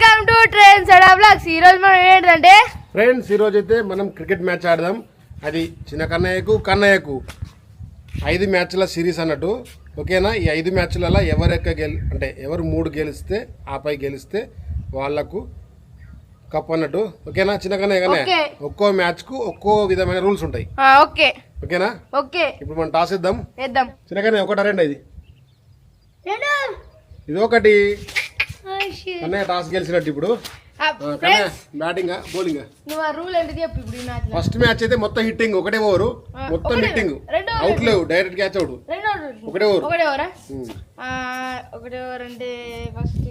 Welcome to train సడా blogs ఈ రోజు మనం ఏంటంటే ఫ్రెండ్స్ ఈరోజు అయితే మనం క్రికెట్ మ్యాచ్ ఆడదాం. అది చిన్న కన్నయ్యకు కన్నయ్యకు. ఐదు మ్యాచ్ల సిరీస్ అన్నట్టు. ఓకేనా? ఈ ఐదు మ్యాచ్లలో ఎవరు ఎక్క గెల్ అంటే ఎవరు మూడు గెలిస్తే ఆపై గెలిస్తే వాళ్ళకు కప్ అన్నట్టు. ఓకేనా? చిన్న కన్నయ్య కన్నయ్య. ఒక్కో మ్యాచ్కు ఒక్కో విధమైన రూల్స్ ఉంటాయి. ఆ, ఓకే. ఓకేనా? ఓకే. ఇప్పుడు మనం టాస్ ఇద్దాం వేద్దాం. చిన్న కన్నయ్య ఒకటా రెండా ఇది? ఇది ఒకటి. కన్నయ్య టాస్ గెలిచినట్టు ఇప్పుడు. బ్యాటింగా బౌలింగా నువ్వు ఆ రూల్ ఎందుకు చెప్పు ఇప్పుడు ఈ మ్యాచ్ ఫస్ట్ మ్యాచ్ అయితే మొత్తం హిట్టింగ్ ఒకటే ఓవరు మొత్తం. హిట్టింగ్ అవుట్ లేవు డైరెక్ట్ క్యాచ్ అవుట్ ఒకటే ఓవర్ ఒకటే ఓవరా ఒకటే ఓవర్ అంటే ఫస్ట్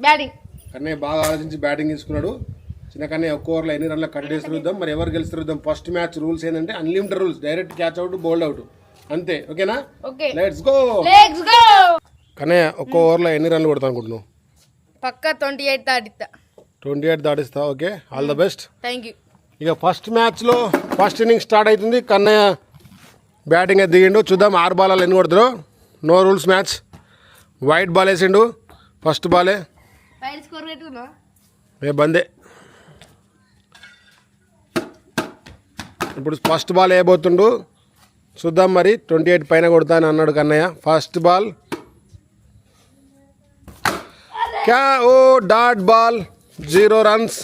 బ్యాటింగ్ కన్నయ్య బాగా ఆలోచించి బ్యాటింగ్ తీసుకున్నాడు. చిన్న కన్నయ్య ఒక్క ఓవర్లో ఎన్ని రన్ల కట్ చేసి చూద్దాం మరి ఎవరు గెలుస్తారు చూద్దాం ఫస్ట్ మ్యాచ్ రూల్స్ ఏంటంటే unlimited rules direct catch out bowled out అంతే ఓకేనా? Okay. Let's go let's go Kannayya ఒక్క ఓవర్లో ఎన్ని రన్లు కొడతా అనుకుంటున్నావు? పక్క ట్వంటీ ఎయిట్ దాటిస్తా. Twenty eight దాటిస్తా okay? All the best thank you ఇక ఫస్ట్ మ్యాచ్లో ఫస్ట్ ఇన్నింగ్ స్టార్ట్ అవుతుంది కన్నయ్య బ్యాటింగ్ దిగిండు. చూద్దాం ఆరు బాల్ ఎన్ని కొడతారు. No rules match wide ball వేసిండు. ఫస్ట్ బాలే ఏ. బందే. ఇప్పుడు ఫస్ట్ బాల్ వేయబోతుండు చూద్దాం మరి. ట్వంటీ ఎయిట్ పైన కొడతాను అన్నాడు కన్నయ్య. ఫస్ట్ బాల్ క్యా ఓ dot ball zero runs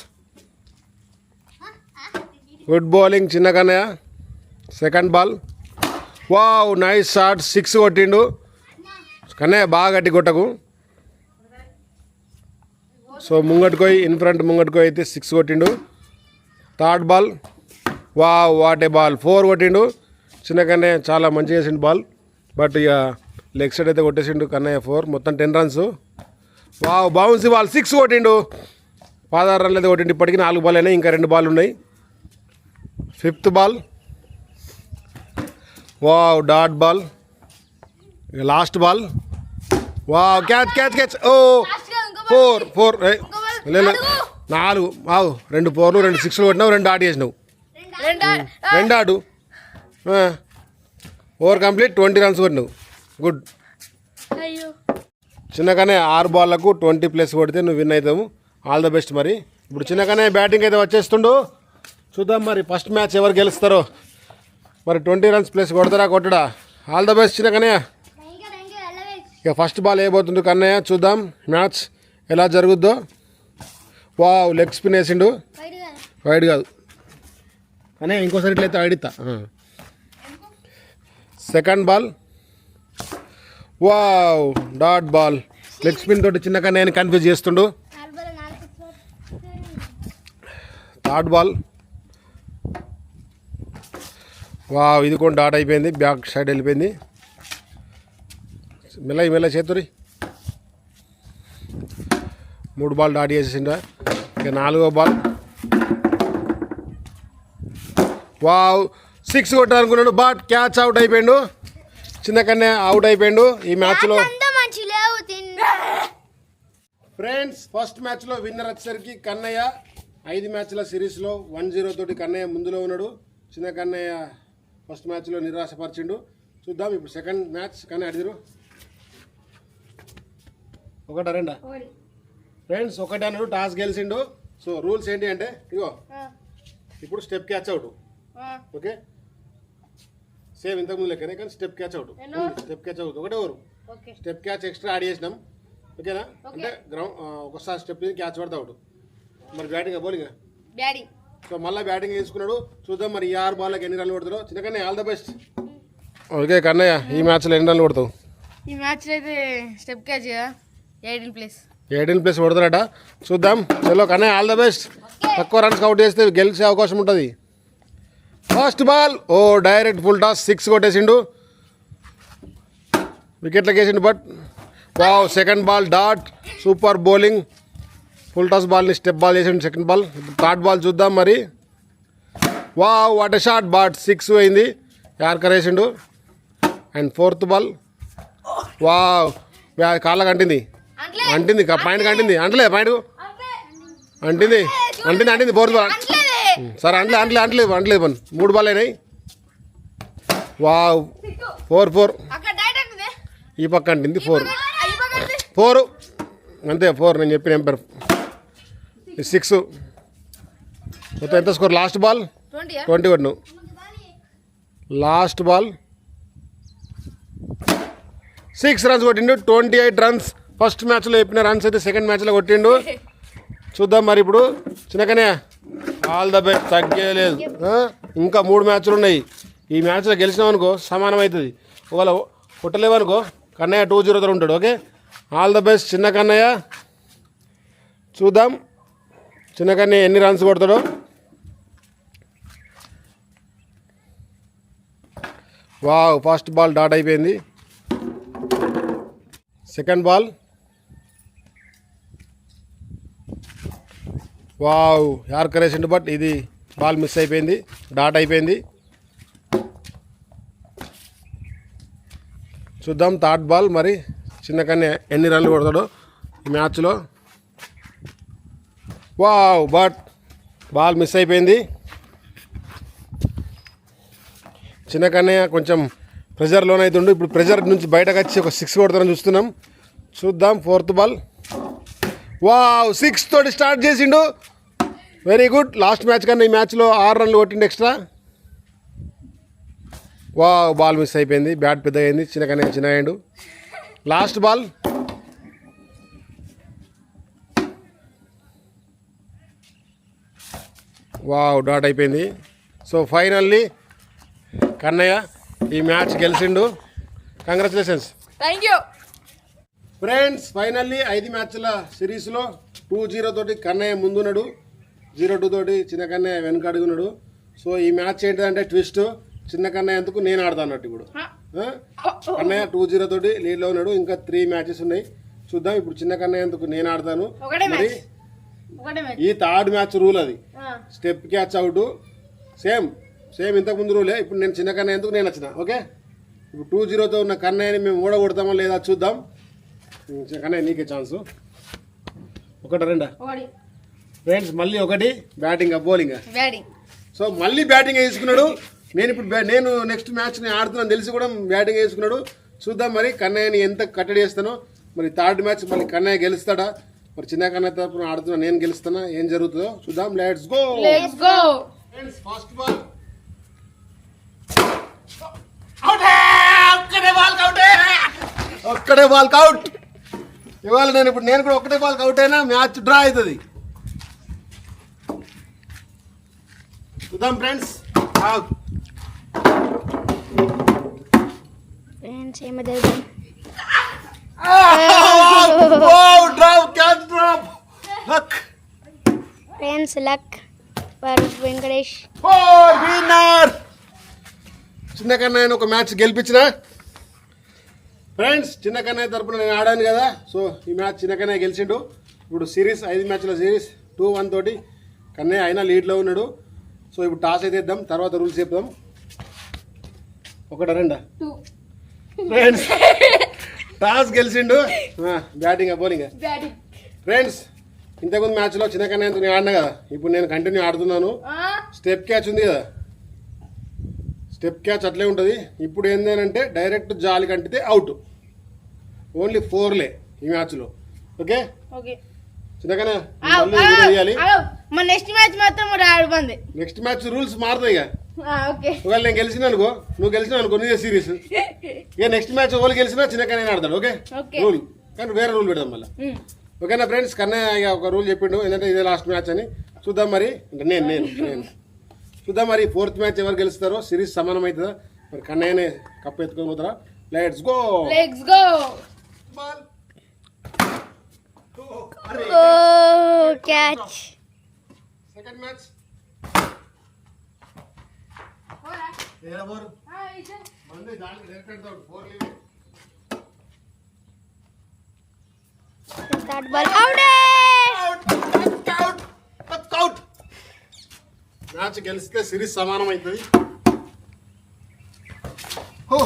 good bowling చిన్న Kannayya. Second ball wow nice shot six కొట్టిండు. కన్నయ్య బాగా గట్టి కొట్టకు. సో ముంగట్టుకోయి ఇన్ ఫ్రంట్ ముంగట్టుకోయి అయితే సిక్స్ కొట్టిండు. థర్డ్ బాల్ వా వాటే బాల్ ఫోర్ కొట్టిండు. చిన్న కన్నయ్య చాలా మంచిగా వేసిండు బాల్ బట్ ఇక లెగ్ సైడ్ అయితే కొట్టేసిండు కన్నయ్య ఫోర్ మొత్తం టెన్ రన్స్ వా బౌన్సీ బాల్. సిక్స్ కొట్టిండు. పదహారు రన్లు కొట్టిండు. ఇప్పటికీ నాలుగు బాల్ అయినాయి ఇంకా రెండు బాల్ ఉన్నాయి fifth ball wow dot ball last ball wow catch catch catch oh four four. నాలుగు. వావ్ రెండు ఫోర్లు రెండు సిక్స్లు కొట్టినావు రెండు ఆట చేసినావు. రెండు రెండు ఆడు. ఓవర్ కంప్లీట్ ట్వంటీ రన్స్ కొట్టినావు. గుడ్ చిన్నగానే ఆరు బాల్లకు ట్వంటీ ప్లస్ కొడితే నువ్వు విన్ అవుతావు. ఆల్ ద బెస్ట్ మరి. ఇప్పుడు చిన్నగానే బ్యాటింగ్ అయితే వచ్చేస్తుండు. చూద్దాం మరి ఫస్ట్ మ్యాచ్ ఎవరు గెలుస్తారో. మరి ట్వంటీ రన్స్ ప్లస్ కొడతారా కొట్టడా? ఆల్ ద బెస్ట్ చిన్నగానే. ఇక ఫస్ట్ బాల్ వేయబోతుండు కన్నయ్య చూద్దాం మ్యాచ్ ఎలా జరుగుద్దో. వావ్ లెగ్ స్పిన్ వేసిండు. వైడ్ కాదు. కానీ ఇంకోసారి ఇట్లయితే ఇస్తా second ball wow dot ball. Leg spin తోటి చిన్నగా నేను కన్ఫ్యూజ్ చేస్తుండు. Dot ball. వావ్ ఇది కూడా డాట్ అయిపోయింది బ్యాక్ సైడ్ వెళ్ళిపోయింది. మెల్ల మెల్ల చేతురి మూడు బాల్ డాట్ చేసేసిండా ఇక నాలుగో బాల్. వావ్ సిక్స్ కొట్టాలనుకున్నాడు బాట్ క్యాచ్ అవుట్ అయిపోయాడు. చిన్న కన్నే అవుట్ అయిపోయిండు. ఈ మ్యాచ్లో మంచి లేవు తిన్నా. ఫ్రెండ్స్ ఫస్ట్ మ్యాచ్లో విన్నర్ వచ్చేసరికి కన్నయ్య. ఐదు మ్యాచ్ల సిరీస్లో వన్ జీరో తోటి కన్నయ్య ముందులో ఉన్నాడు. చిన్న కన్నయ్య ఫస్ట్ మ్యాచ్లో నిరాశపరిచిండు. చూద్దాం ఇప్పుడు సెకండ్ మ్యాచ్ కన్నయ్య అడిగిరు. ఒకటా రెండా? ఫ్రెండ్స్ ఒకటే అన్నాడు టాస్ గెలిచిండు. సో రూల్స్ ఏంటి అంటే ఇగో ఇప్పుడు step catch out okay same ఇంతకుముందు లెక్కనే కానీ step catch out step catch out ఒకటే over okay. Step catch extra add చేసినాం. ఓకేనా? అంటే గ్రౌండ్ ఒకసారి స్టెప్ మీద క్యాచ్ పడతా అవుట్ మరి బ్యాటింగ్ బౌలింగ్ బ్యాటింగ్ సో మళ్ళీ బ్యాటింగ్ వేసుకున్నాడు. చూద్దాం మరి ఈ ఆరు బాల్కి ఎన్ని రన్లు కొడతారో చిన్న Kannayya all the best okay Kannayya ఈ మ్యాచ్లో ఎన్ని రన్లు కొడతావు? ఈ మ్యాచ్ అయితే స్టెప్ క్యాచ్ కదా. ఎయిటీన్ ప్లేస్ ఎయిటీన్ ప్లస్ కొడతారట చూద్దాం. చలో కన్నయ్య ఆల్ ద బెస్ట్ తక్కువ రన్స్ అవుట్ చేస్తే గెలిచే అవకాశం ఉంటుంది. First ball. Oh direct full toss. Six కొట్టేసిండు. వికెట్లకు వేసిండు but wow second ball dot super bowling full toss బాల్ని స్టెప్ బాల్ చేసిండు సెకండ్ బాల్ థర్డ్ బాల్ చూద్దాం మరి. Wow what shot bat six అయింది యార్కర్ వేసిండు. అండ్ ఫోర్త్ బాల్ వావ్ కాళ్ళకి అంటింది అంటింది పాయింట్ అంటింది అంటలే పాయింట్. అంటింది. అంటింది అంటింది ఫోర్త్ బాల్ సరే అంటలే అంటలే అంటలేదు అంటలేదు పని మూడు బాల్ అయినాయి వావ్ ఫోర్ ఫోర్. ఈ పక్క అంటింది ఫోర్. ఫోర్. అంతే ఫోర్ నేను చెప్పిన ఎంపర్. సిక్స్. మొత్తం ఎంత స్కోర్? Last ball? ట్వంటీ కొట్టు లాస్ట్ బాల్? సిక్స్ రన్స్ కొట్టిండు ట్వంటీ ఎయిట్ రన్స్. ఫస్ట్ మ్యాచ్లో చెప్పిన రన్స్ అయితే సెకండ్ మ్యాచ్లో కొట్టిండు. చూద్దాం మరి ఇప్పుడు. చిన్నకనే ఆల్ ద బెస్ట్ తగ్గలేదు? ఇంకా మూడు మ్యాచ్లు ఉన్నాయి. ఈ మ్యాచ్లో గెలిచినాం అనుకో సమానం అవుతుంది. ఒకవేళ కొట్టలేవనుకో కన్నయ్య టూ జీరోతో ఉంటాడు ఓకే? ఆల్ ద బెస్ట్ చిన్న కన్నయ్య. చూద్దాం. చిన్న కన్నయ్య ఎన్ని రన్స్ కొడతాడో. వావ్ ఫస్ట్ బాల్ డాట్ అయిపోయింది. సెకండ్ బాల్ వావ్ యార్కర్ వేసిండు బట్ ఇది బాల్ మిస్ అయిపోయింది డాట్ అయిపోయింది. చూద్దాం థర్డ్ బాల్ మరి చిన్న ఎన్ని రన్లు కొడతాడో ఈ మ్యాచ్లో. వావ్ బట్ బాల్ మిస్ అయిపోయింది. చిన్న కన్నయ్య కొంచెం ప్రెజర్లోనే అవుతుండు ఇప్పుడు ప్రెజర్ నుంచి బయటకు వచ్చి ఒక సిక్స్ కొడతారని చూస్తున్నాం. చూద్దాం ఫోర్త్ బాల్. వావ్ సిక్స్ తోటి స్టార్ట్ చేసిండు. Very good. లాస్ట్ మ్యాచ్ కన్నా ఈ మ్యాచ్లో ఆరు రన్లు కొట్టిండు ఎక్స్ట్రా? వా బాల్ మిస్ అయిపోయింది. బ్యాట్ పెద్దగా అయింది. చిన్న కన్నయ్య చిన్న అయ్యిండు లాస్ట్ బాల్. వావ్ డాట్ అయిపోయింది. సో ఫైనల్లీ కన్నయ్య ఈ మ్యాచ్ గెలిచిండు. Congratulations. Thank you. Friends finally ఐదు మ్యాచ్ల సిరీస్లో టూ జీరో తోటి కన్నయ్య ముందున్నాడు. జీరో టూ తోటి చిన్న కన్నయ్య వెనక అడుగున్నాడు. సో ఈ మ్యాచ్ ఏంటంటే ట్విస్ట్. చిన్న కన్నయ్య ఎందుకు నేను ఆడతా అన్నట్టు ఇప్పుడు? కన్నయ్య టూ జీరో తోటి లీడ్లో ఉన్నాడు. ఇంకా త్రీ మ్యాచెస్ ఉన్నాయి. చూద్దాం ఇప్పుడు చిన్న కన్నయ్య ఎందుకు నేను ఆడతాను. మరి ఈ థర్డ్ మ్యాచ్ రూల్ అది. Step catch out same same ఇంతకు ముందు రూలే ఇప్పుడు నేను చిన్న కన్నయ్య ఎందుకు నేను వచ్చిన? ఓకే? ఇప్పుడు టూ జీరోతో ఉన్న కన్నయ్యని మేము ఓడగొడతామా లేదా చూద్దాం. కన్నయ్య నీకే ఛాన్సు ఒకటి రెండా? ఫ్రెండ్స్ మళ్ళీ ఒకటి బ్యాటింగ్ బౌలింగ్ బ్యాటింగ్ సో మళ్ళీ బ్యాటింగ్ వేసుకున్నాడు నేను ఇప్పుడు నేను నెక్స్ట్ మ్యాచ్ నేను ఆడుతున్నాను తెలిసి కూడా బ్యాటింగ్ వేసుకున్నాడు చూద్దాం మరి కన్నయ్యని ఎంత కట్టడి చేస్తానో. మరి థర్డ్ మ్యాచ్ మళ్ళీ కన్నయ్య గెలుస్తాడా? మరి చిన్న కన్నయ్య తరపున ఆడుతున్నా నేను గెలుస్తానా? ఏం జరుగుతుందో చూద్దాం. Let's go let's go friends first ball ఒక్కడే బాల్ అవుట్ ఇవాళ నేను ఇప్పుడు నేను కూడా ఒక్కటే బాల్ అవుట్ అయినా మ్యాచ్ డ్రా అవుతుంది. చూద్దాం ఫ్రెండ్స్. ఫ్రెండ్స్ లక్ వెంకటేష్ చిన్న కన్నయ్యను ఒక మ్యాచ్ గెలిపించిన. ఫ్రెండ్స్ చిన్న కన్నయ్య తరపున నేను ఆడాను కదా. సో ఈ మ్యాచ్ చిన్న కన్నయ్య గెలిచిండు. ఇప్పుడు సిరీస్ ఐదు మ్యాచ్ల సిరీస్ టూ వన్ తోటి కన్నయ్య అయినా లీడ్లో ఉన్నాడు. సో ఇప్పుడు టాస్ అయితే ఇద్దాం తర్వాత రూల్స్ చెప్దాం. ఒకట రెండా ఫ్రెండ్స్ టాస్ గెలిచిండు. బ్యాటింగ్ బౌలింగ్ ఫ్రెండ్స్ ఇంతకుముందు మ్యాచ్లో చిన్న కన్నయ్యతో నేను ఆడినా కదా? ఇప్పుడు నేను కంటిన్యూ ఆడుతున్నాను. స్టెప్ క్యాచ్ ఉంది కదా? స్టెప్ క్యాచ్ అట్లే ఉంటుంది. ఇప్పుడు ఏంటంటే డైరెక్ట్ జాలి కంటితే అవుట్ ఓన్లీ ఫోర్లే ఈ మ్యాచ్లో. ఓకే ఓకే చిన్నగానే? మన నెక్స్ట్ మ్యాచ్ మాత్రం నెక్స్ట్ మ్యాచ్ రూల్స్ మారుతాయి ఒకవేళ నేను గెలిచిన అనుకో నువ్వు గెలిచిన అనుకో నీదే సిరీస్ ఇక నెక్స్ట్ మ్యాచ్ ఓళ్ళు గెలిచినా చిన్నగా నేను ఆడతాడు ఓకే. రూల్ కానీ వేరే రూల్ పెడదాం మళ్ళీ. ఓకేనా ఫ్రెండ్స్ కన్నయ్య ఇక ఒక రూల్ చెప్పిండు ఏంటంటే ఇదే లాస్ట్ మ్యాచ్ అని. చూద్దాం మరి. అంటే నేను నేను నేను. చూద్దాం మరి ఫోర్త్ మ్యాచ్ ఎవరు గెలుస్తారో సిరీస్ సమానం అవుతుందా మరి కన్నయ్యనే కప్ ఎత్తుకొని పోతారా? Let's go let's go oh catch second match మంది దానికి direct four leave third ball out out match గెలిస్తే సిరీస్ సమానం అవుతుంది ఓ.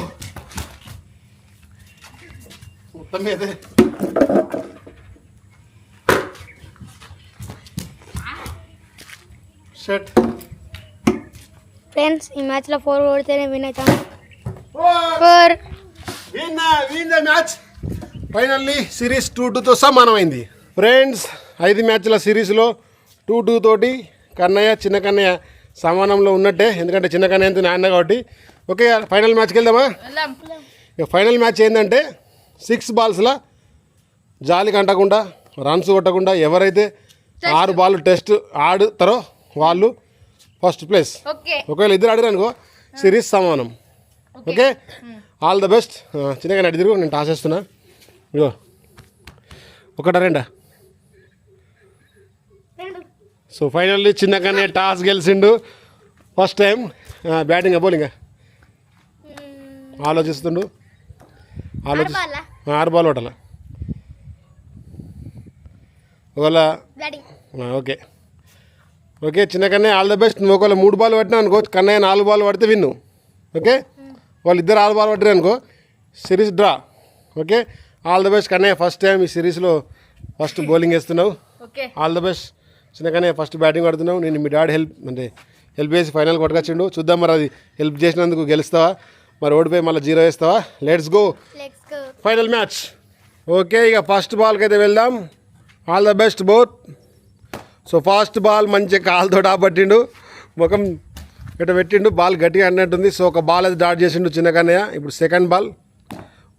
మొత్తం మీదే షట్ ఫ్రెండ్స్ ఈ మ్యాచ్లో ఫోర్ కొడితేనే విన్ అవుతాం. Four win win the match finally series two టూతో సమానమైంది. ఫ్రెండ్స్ ఐదు మ్యాచ్ల సిరీస్లో టూ టూ తోటి కన్నయ్య చిన్న కన్నయ్య సమానంలో ఉన్నట్టే. ఎందుకంటే చిన్న కన్నయ్య ఎంత నాన్న కాబట్టి. ఓకే ఫైనల్ మ్యాచ్కి వెళ్దామా? ఫైనల్ మ్యాచ్ ఏంటంటే సిక్స్ బాల్స్లో జాలి కంటకుండా రన్స్ కొట్టకుండా ఎవరైతే ఆరు బాల్ టెస్ట్ ఆడుతారో వాళ్ళు ఫస్ట్ ప్లేస్. ఓకే. ఒకవేళ ఇద్దరు ఆడారు అనుకో సిరీస్ సమానం. ఓకే. All the best. చిన్నగా నడి తిరుగు నేను టాస్ వేస్తున్నా. ఇగో ఒకటా రెండా? సో ఫైనల్లీ చిన్నగానే టాస్ గెలిచిండు. First time batting bowling? ఆలోచిస్తుండు. ఆలోచి ఆరు బాల్? కొట్టాల ఒకవేళ ఆ, okay okay Chinnakannayya all the best నువ్వు ఒకవేళ మూడు బాల్ పట్టినా అనుకో కన్నయ్య నాలుగు బాల్ పడితే విన్ను. ఓకే? వాళ్ళు ఇద్దరు ఆరు బాల్ పట్టారు అనుకో series draw. Okay? All the best Kannayya. First time ఈ సిరీస్లో ఫస్ట్ బౌలింగ్ వేస్తున్నావు. All the best Chinnakannayya first batting పడుతున్నావు నేను మీ డాడీ హెల్ప్ అంటే హెల్ప్ చేసి ఫైనల్ కొట్టుకొచ్చిండు. చూద్దాం మరి అది హెల్ప్ చేసినందుకు గెలుస్తావా? మరి ఓడిపోయి మళ్ళీ జీరో వేస్తావా? Let's go final match okay ఇక ఫస్ట్ బాల్కి అయితే వెళ్దాం. All the best both so fast ball మంచి కాలుతో పట్టిండు ముఖం ఇట పెట్టిండు. బాల్ గట్టిగా అన్నట్టుంది. సో ఒక బాల్ అది డాట్ చేసిండు చిన్న ఇప్పుడు second ball.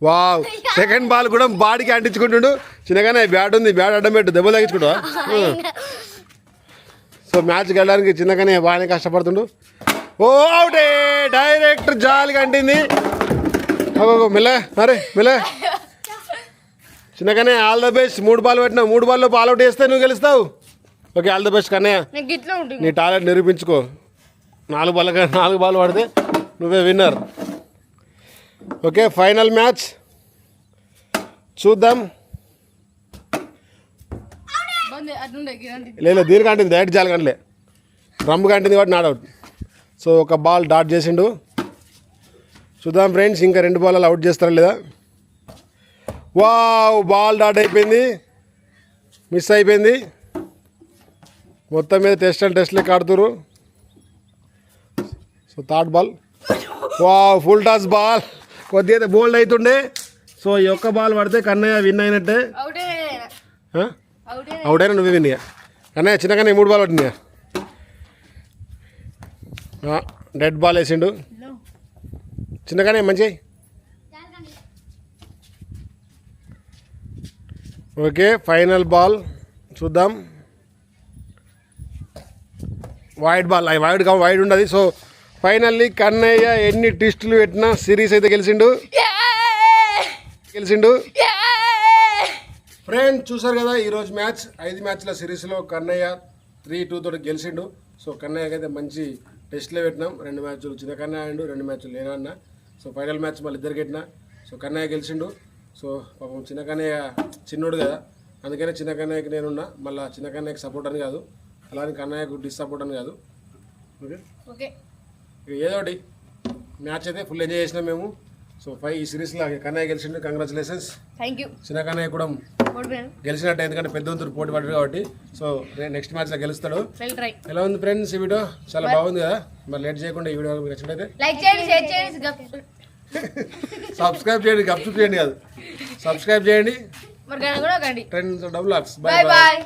Wow. Second ball కూడా బాడీకి అంటించుకుంటుండు. చిన్నగానే బ్యాట్ ఉంది. బ్యాట్ అడ్డం పెట్టు. దెబ్బలు తగ్గించుకుంటా సో మ్యాచ్ గెలడానికి చిన్నగానే బాగానే కష్టపడుతుండు. ఓ అవుటే డైరెక్ట్ జాలిగా అంటింది మిల్ల అరే మిల్ల చిన్నగానే ఆల్ ద బెస్ట్. మూడు బాల్ పెట్టినావు. మూడు బాల్లో బాల్ అవుట్ వేస్తే నువ్వు గెలుస్తావు. Okay all the best Kannayya. నీ టాలెంట్ నిరూపించుకో. నాలుగు బాల్ నాలుగు బాల్ పడితే నువ్వే విన్నర్ ఓకే ఫైనల్ మ్యాచ్ చూద్దాం. లేదు దీనికి అంటుంది డైరెక్ట్ జాలి కంటలే డ్రమ్ కంటుంది కాబట్టి నాట్ అవుట్ సో ఒక బాల్ డాట్ చేసిండు. చూద్దాం ఫ్రెండ్స్ ఇంకా రెండు బాల్ అవుట్ చేస్తారా లేదా? వావ్ బాల్ డాట్ అయిపోయింది. మిస్ అయిపోయింది. మొత్తం మీద టెస్ట్ అండ్ టెస్ట్ లెక్క ఆడుతురు so third ball wow full toss ball కొద్దిగా బోల్డ్ అవుతుండే సో ఈ ఒక్క బాల్ పడితే కన్నయ్య విన్ అయినట్టే. అవుటైనా నువ్వే విన్ ఇక కన్నయ్య చిన్నగానే మూడు బాల్ పట్టింది డెడ్ బాల్ వేసిండు. చిన్నగానే మంచి ఓకే ఫైనల్ బాల్ చూద్దాం. వైడ్ బాల్ అవి వైడ్ కా వైడ్ ఉండదు. సో ఫైనల్లీ కన్నయ్య ఎన్ని ట్విస్టులు పెట్టినా సిరీస్ అయితే గెలిచిండు. గెలిచిండు. ఫ్రెండ్ చూసారు కదా ఈరోజు మ్యాచ్ ఐదు మ్యాచ్ల సిరీస్లో కన్నయ్య త్రీ టూ తోటి గెలిచిండు. సో కన్నయ్యకి అయితే మంచి టెస్ట్లో పెట్టినాం. రెండు మ్యాచ్లు చిన్న కన్నయ్య ఆడిండు రెండు మ్యాచ్లు లేనా అన్న సో ఫైనల్ మ్యాచ్ మళ్ళీ ఇద్దరు పెట్టినా. సో కన్నయ్య గెలిచిండు. సో పాపం చిన్న కన్నయ్య చిన్నోడు కదా. అందుకనే చిన్న కన్నయ్యకి నేనున్నా. మళ్ళీ చిన్న కన్నయ్యకి సపోర్ట్ అని కాదు. అలానే కన్నయ్యకు డిస్సపోర్ట్ అని కాదు. Okay okay. ఇక ఏదో ఒకటి. మ్యాచ్ అయితే ఫుల్ ఎంజాయ్ చేసినాం మేము. సో ఫైవ్ ఈ సిరీస్లో కన్నయ్య గెలిచిండు. కంగ్రాచులేషన్స్ థ్యాంక్ యూ చిన్న కన్నయ్య కూడా గెలిచినట్టు ఎందుకంటే పెద్ద వంతుడు పోటీ పడ్డాడు కాబట్టి. సో నెక్స్ట్ మ్యాచ్లో గెలుస్తాడు. ఎలా ఉంది ఫ్రెండ్స్ ఈ వీడియో చాలా బాగుంది కదా. మరి లేట్ చేయకుండా ఈ వీడియో మీకు నచ్చినట్టయితే. లైక్ చేయండి షేర్ చేయండి గప్- సబ్స్క్రైబ్ చేయండి కాదు. సబ్స్క్రైబ్ చేయండి. Ten double likes bye bye